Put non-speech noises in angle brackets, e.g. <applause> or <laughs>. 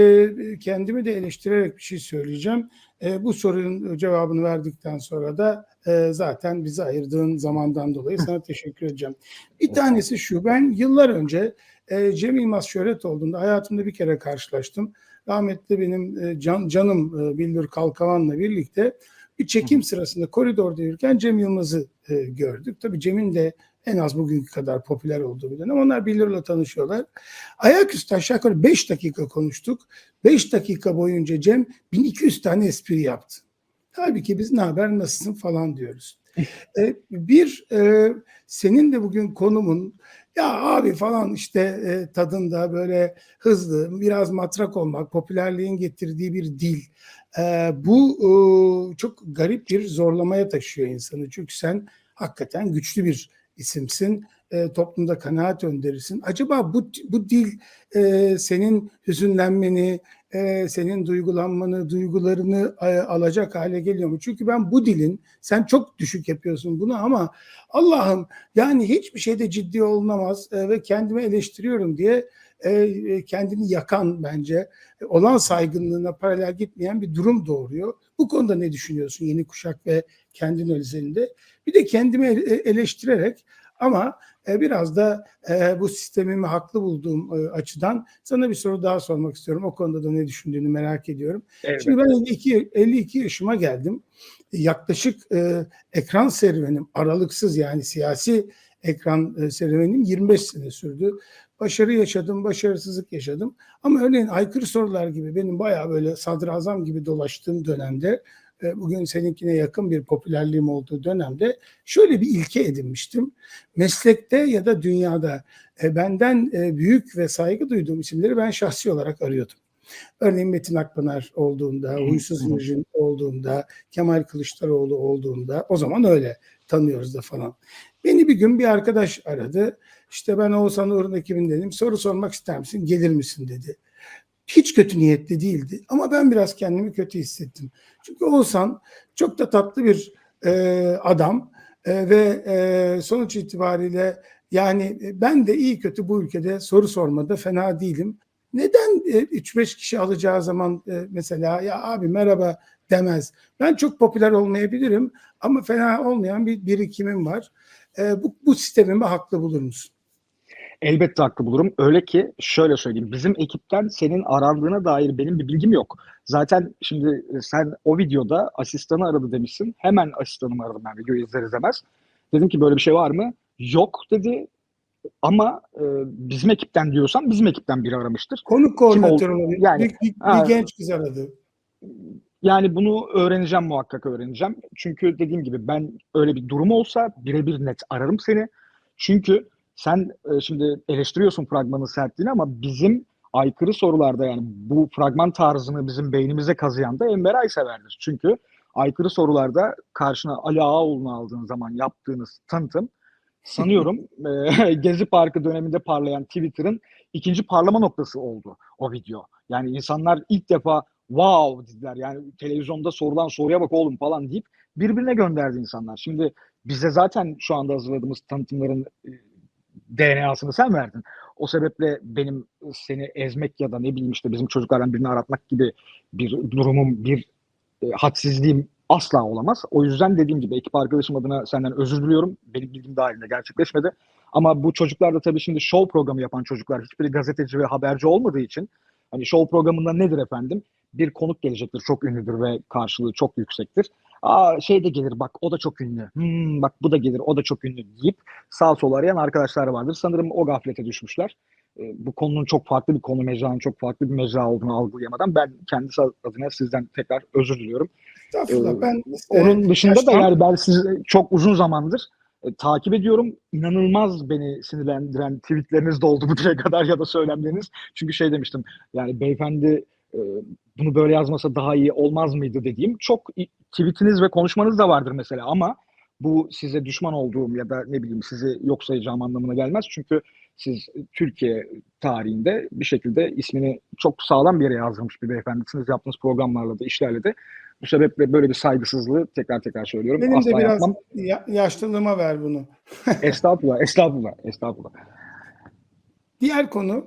Ee, kendimi de eleştirerek bir şey söyleyeceğim. Ee, bu sorunun cevabını verdikten sonra da e, zaten bizi ayırdığın zamandan dolayı sana teşekkür edeceğim. Bir tanesi şu, ben yıllar önce e, Cem Yılmaz şöhret olduğunda hayatımda bir kere karşılaştım. Rahmetli benim e, can, canım Billur Kalkavan'la birlikte bir çekim sırasında koridorda yürürken Cem Yılmaz'ı gördük. Tabii Cem'in de en az bugünkü kadar popüler olduğu bir dönem. Onlar Billur'la tanışıyorlar. Ayaküstü aşağı yukarı 5 dakika konuştuk. 5 dakika boyunca Cem 1200 tane espri yaptı. Halbuki biz ne haber nasılsın falan diyoruz. <laughs> E, bir e, senin de bugün konumun ya abi falan işte e, tadında böyle hızlı biraz matrak olmak popülerliğin getirdiği bir dil. E, bu e, çok garip bir zorlamaya taşıyor insanı. Çünkü sen hakikaten güçlü bir isimsin. E, toplumda kanaat önderisin. Acaba bu bu dil e, senin hüzünlenmeni, e, senin duygulanmanı, duygularını e, alacak hale geliyor mu? Çünkü ben bu dilin, sen çok düşük yapıyorsun bunu ama Allah'ım yani hiçbir şeyde ciddi olunamaz e, ve kendimi eleştiriyorum diye e, e, kendini yakan bence e, olan saygınlığına paralel gitmeyen bir durum doğuruyor. Bu konuda ne düşünüyorsun yeni kuşak ve kendin özelinde? Bir de kendimi ele- eleştirerek ama e, biraz da e, bu sistemimi haklı bulduğum e, açıdan sana bir soru daha sormak istiyorum. O konuda da ne düşündüğünü merak ediyorum. Evet. Şimdi ben 52, 52 yaşıma geldim. Yaklaşık e, ekran serüvenim aralıksız yani siyasi ekran e, serüvenim 25 sene sürdü. Başarı yaşadım, başarısızlık yaşadım. Ama örneğin aykırı sorular gibi benim bayağı böyle sadrazam gibi dolaştığım dönemde bugün seninkine yakın bir popülerliğim olduğu dönemde şöyle bir ilke edinmiştim. Meslekte ya da dünyada e, benden e, büyük ve saygı duyduğum isimleri ben şahsi olarak arıyordum. Örneğin Metin Akpınar olduğunda, Huysuz Nurjin olduğunda, Kemal Kılıçdaroğlu olduğunda o zaman öyle tanıyoruz da falan. Beni bir gün bir arkadaş aradı. İşte ben Oğuzhan Uğur'un ekibindeyim. Soru sormak ister misin? Gelir misin dedi. Hiç kötü niyetli değildi. Ama ben biraz kendimi kötü hissettim. Çünkü Oğuzhan çok da tatlı bir e, adam E, ve e, sonuç itibariyle yani e, ben de iyi kötü bu ülkede soru sormada fena değilim. Neden e, 3-5 kişi alacağı zaman e, mesela ya abi merhaba demez. Ben çok popüler olmayabilirim ama fena olmayan bir birikimim var. E, bu, bu sistemimi haklı bulur musun? Elbette haklı bulurum. Öyle ki şöyle söyleyeyim. Bizim ekipten senin arandığına dair benim bir bilgim yok. Zaten şimdi sen o videoda asistanı aradı demişsin. Hemen asistanımı aradım ben videoyu izler izlemez. Dedim ki böyle bir şey var mı? Yok dedi. Ama e, bizim ekipten diyorsan bizim ekipten biri aramıştır. Konuk koordinatör oldu? olabilir. Yani, bir, bir- bir genç kız aradı. Yani bunu öğreneceğim muhakkak öğreneceğim. Çünkü dediğim gibi ben öyle bir durum olsa birebir net ararım seni. Çünkü sen e, şimdi eleştiriyorsun fragmanın sertliğini ama bizim aykırı sorularda yani bu fragman tarzını bizim beynimize kazıyan da Enver Aysever'dir. Çünkü aykırı sorularda karşına Ali Ağaoğlu'nu aldığın zaman yaptığınız tanıtım sanıyorum <laughs> e, <laughs> Gezi Parkı döneminde parlayan Twitter'ın ikinci parlama noktası oldu o video. Yani insanlar ilk defa wow dediler. Yani televizyonda sorulan soruya bak oğlum falan deyip birbirine gönderdi insanlar. Şimdi bize zaten şu anda hazırladığımız tanıtımların e, DNA'sını sen verdin. O sebeple benim seni ezmek ya da ne bileyim işte bizim çocuklardan birini aratmak gibi bir durumum, bir e, hadsizliğim asla olamaz. O yüzden dediğim gibi ekip arkadaşım adına senden özür diliyorum. Benim bilgim dahilinde gerçekleşmedi. Ama bu çocuklar da tabii şimdi show programı yapan çocuklar. Hiçbiri gazeteci ve haberci olmadığı için hani show programında nedir efendim? Bir konuk gelecektir, çok ünlüdür ve karşılığı çok yüksektir. Aa şey de gelir bak o da çok ünlü. Hmm, bak bu da gelir o da çok ünlü deyip sağ sol arayan arkadaşlar vardır. Sanırım o gaflete düşmüşler. Ee, bu konunun çok farklı bir konu mecranın çok farklı bir mecra olduğunu algılayamadan ben kendisi adına sizden tekrar özür diliyorum. Ee, ben Onun e, dışında da yani ben sizi çok uzun zamandır e, takip ediyorum. İnanılmaz beni sinirlendiren tweetleriniz de oldu bu <laughs> diye kadar ya da söylemleriniz. Çünkü şey demiştim yani beyefendi e, bunu böyle yazmasa daha iyi olmaz mıydı dediğim çok tweetiniz ve konuşmanız da vardır mesela ama bu size düşman olduğum ya da ne bileyim sizi yok sayacağım anlamına gelmez. Çünkü siz Türkiye tarihinde bir şekilde ismini çok sağlam bir yere yazdırmış bir beyefendisiniz. Yaptığınız programlarla da işlerle de bu sebeple böyle bir saygısızlığı tekrar tekrar söylüyorum. benim Asla de biraz yapmam. ya- yaşlılığıma ver bunu. Estağfurullah, estağfurullah, estağfurullah. Diğer konu